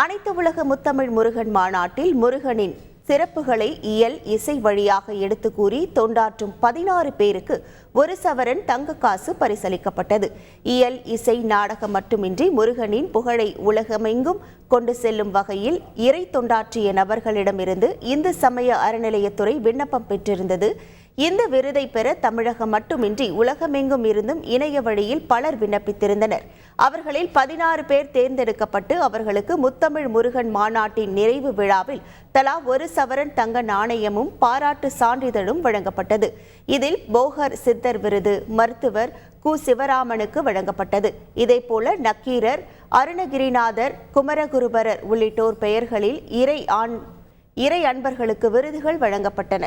அனைத்து உலக முத்தமிழ் முருகன் மாநாட்டில் முருகனின் சிறப்புகளை இயல் இசை வழியாக எடுத்து கூறி தொண்டாற்றும் பதினாறு பேருக்கு ஒரு சவரன் தங்க காசு பரிசளிக்கப்பட்டது. இயல் இசை நாடகம் மட்டுமின்றி முருகனின் புகழை உலகமெங்கும் கொண்டு செல்லும் வகையில் இறை தொண்டாற்றிய நபர்களிடமிருந்து இந்து சமய அறநிலையத்துறை விண்ணப்பம் பெற்றிருந்தது. இந்த விருதை பெற தமிழகம் மட்டுமின்றி உலகமெங்கும் இருந்தும் இணைய வழியில் பலர் விண்ணப்பித்திருந்தனர். அவர்களில் பதினாறு பேர் தேர்ந்தெடுக்கப்பட்டு அவர்களுக்கு முத்தமிழ் முருகன் மாநாட்டின் நிறைவு விழாவில் தலா ஒரு சவரன் தங்க நாணயமும் பாராட்டு சான்றிதழும் வழங்கப்பட்டது. இதில் போகர் சித்தர் விருது மருத்துவர் கு. சிவராமனுக்கு வழங்கப்பட்டது. இதேபோல நக்கீரர் அருணகிரிநாதர் குமரகுருபரர் உள்ளிட்டோர் பெயர்களில் இறை ஆண் இறை அன்பர்களுக்கு விருதுகள் வழங்கப்பட்டன.